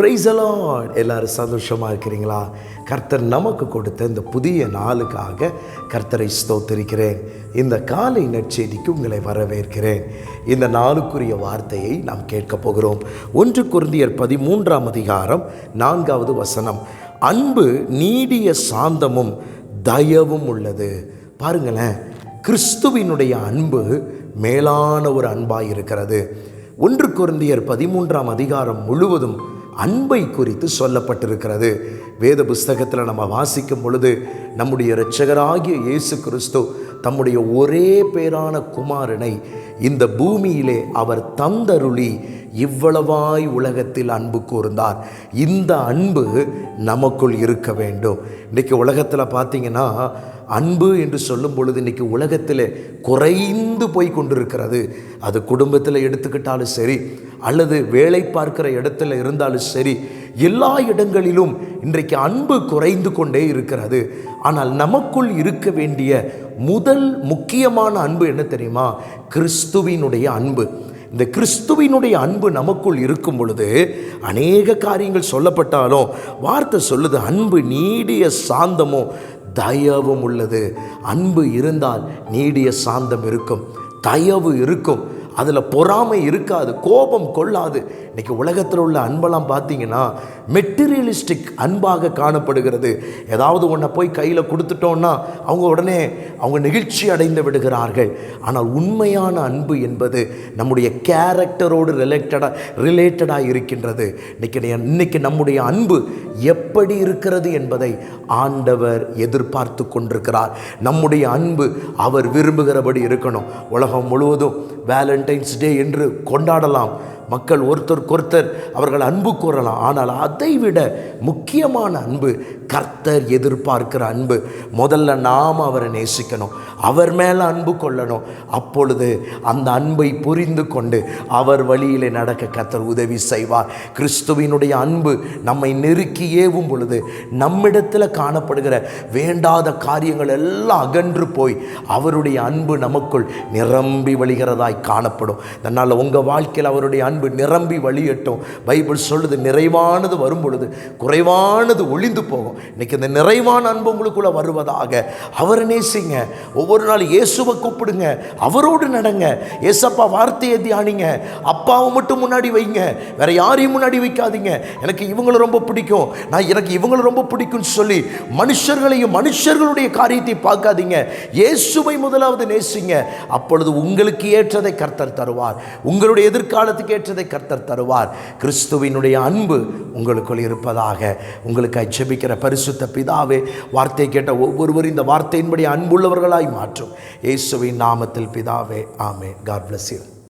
Price allot எல்லாரும் சந்தோஷமாக இருக்கிறீங்களா? கர்த்தர் நமக்கு கொடுத்த இந்த புதிய நாளுக்காக கர்த்தரை ஸ்தோத்திருக்கிறேன். இந்த காலை நற்செய்திக்கு உங்களை வரவேற்கிறேன். இந்த நாளுக்குரிய வார்த்தையை நாம் கேட்கப் போகிறோம். ஒன்று குருந்தியர் பதிமூன்றாம் அதிகாரம் நான்காவது வசனம். அன்பு நீடிய சாந்தமும் தயவும் உள்ளது. பாருங்களேன். கிறிஸ்துவினுடைய அன்பு மேலான ஒரு அன்பாக இருக்கிறது. ஒன்று குருந்தியர் பதிமூன்றாம் அதிகாரம் முழுவதும் அன்பை குறித்து சொல்லப்பட்டிருக்கிறது. வேத புஸ்தகத்தில் நம்ம வாசிக்கும் பொழுது நம்முடைய இரட்சகராகிய இயேசு கிறிஸ்து தம்முடைய ஒரே பேரான குமாரனை இந்த பூமியிலே அவர் தந்தருளி இவ்வளவாய் உலகத்தில் அன்பு கூர்ந்தார். இந்த அன்பு நமக்குள் இருக்க வேண்டும். இன்றைக்கி உலகத்தில் பார்த்தீங்கன்னா அன்பு என்று சொல்லும் பொழுது இன்றைக்கி உலகத்தில் குறைந்து போய் கொண்டிருக்கிறது. அது குடும்பத்தில் எடுத்துக்கிட்டாலும் சரி அல்லது வேலை பார்க்கிற இடத்துல இருந்தாலும் சரி எல்லா இடங்களிலும் இன்றைக்கு அன்பு குறைந்து கொண்டே இருக்கிறது. ஆனால் நமக்குள் இருக்க வேண்டிய முதல் முக்கியமான அன்பு என்ன தெரியுமா? கிறிஸ்துவினுடைய அன்பு. இந்த கிறிஸ்துவினுடைய அன்பு நமக்குள் இருக்கும் பொழுது அநேக காரியங்கள் சொல்லப்பட்டாலும் வார்த்தை சொல்லுது அன்பு நீடிய சாந்தமும் தயவும் உள்ளது. அன்பு இருந்தால் நீடிய சாந்தம் இருக்கும். தயவு இருக்கும். அதில் பொறாமை இருக்காது கோபம் கொள்ளாது. இன்றைக்கி உலகத்தில் உள்ள அன்பெல்லாம் பார்த்தீங்கன்னா மெட்டீரியலிஸ்டிக் அன்பாக காணப்படுகிறது. ஏதாவது ஒன்றை போய் கையில் கொடுத்துட்டோன்னா அவங்க உடனே அவங்க நெகிழ்ச்சி அடைந்து விடுகிறார்கள். ஆனால் உண்மையான அன்பு என்பது நம்முடைய கேரக்டரோடு ரிலேட்டடாக ரிலேட்டடாக இருக்கின்றது. இன்றைக்கி இன்னைக்கு நம்முடைய அன்பு எப்படி இருக்கிறது என்பதை ஆண்டவர் எதிர்பார்த்து கொண்டிருக்கிறார். நம்முடைய அன்பு அவர் விரும்புகிறபடி இருக்கணும். உலகம் முழுவதும் வேலண்டைன்ஸ் டே என்று கொண்டாடலாம். மக்கள் ஒருத்தருக்கொருத்தர் அவர்கள் அன்பு கூறலாம். ஆனால் அதை விட முக்கியமான அன்பு கர்த்தர் எதிர்பார்க்கிற அன்பு. முதல்ல நாம் அவரை நேசிக்கணும். அவர் மேலே அன்பு கொள்ளணும். அப்பொழுது அந்த அன்பை புரிந்து கொண்டு அவர் வழியில் நடக்க கர்த்தர் உதவி செய்வார். கிறிஸ்துவினுடைய அன்பு நம்மை நெருக்கி ஏவும் பொழுது நம்மிடத்தில் காணப்படுகிற வேண்டாத காரியங்கள் எல்லாம் அகன்று போய் அவருடைய அன்பு நமக்குள் நிரம்பி வழிகிறதாய் காணப்படும். அதனால் உங்கள் வாழ்க்கையில் அவருடைய அன்பு நிரம்பி வழியட்டும். பைபிள் சொல்லுது நிறைவானது வரும் பொழுது குறைவானது ஒளிந்து போகும். இன்னைக்கு இந்த நிறைவான அன்பு உங்களுக்குள்ள வருவதாக. அவரை நேசிங்க ஒவ்வொரு நாள் இயேசுவை கூப்பிடுங்க. அவரோடு நடங்க. ஏசப்பா வார்த்தையை தியானிங்க. அப்பாவை மட்டும் முன்னாடி வைங்க. வேற யாரையும் முன்னாடி வைக்காதீங்க. எனக்கு இவங்களை ரொம்ப பிடிக்கும். நான் எனக்கு இவங்களை ரொம்ப பிடிக்கும்னு சொல்லி மனுஷர்களையும் மனுஷர்களுடைய காரியத்தை பார்க்காதீங்க. இயேசுவை முதலாவது நேசிங்க. அப்பொழுது உங்களுக்கு ஏற்றதை கர்த்தர் தருவார். உங்களுடைய எதிர்காலத்துக்கு ஏற்ற ஏற்றதை கர்த்தர் தருவார். கிறிஸ்துவினுடைய அன்பு உங்களுக்குள் இருப்பதாக. உங்களுக்கு ஜெபிக்கிற பரிசுத்த பிதாவே வார்த்தை கேட்ட ஒவ்வொருவரும் இந்த வார்த்தையின்படி அன்புள்ளவர்களாய் மாற்றும். இயேசுவின் நாமத்தில் பிதாவே ஆமே காட் பிளஸ் யூ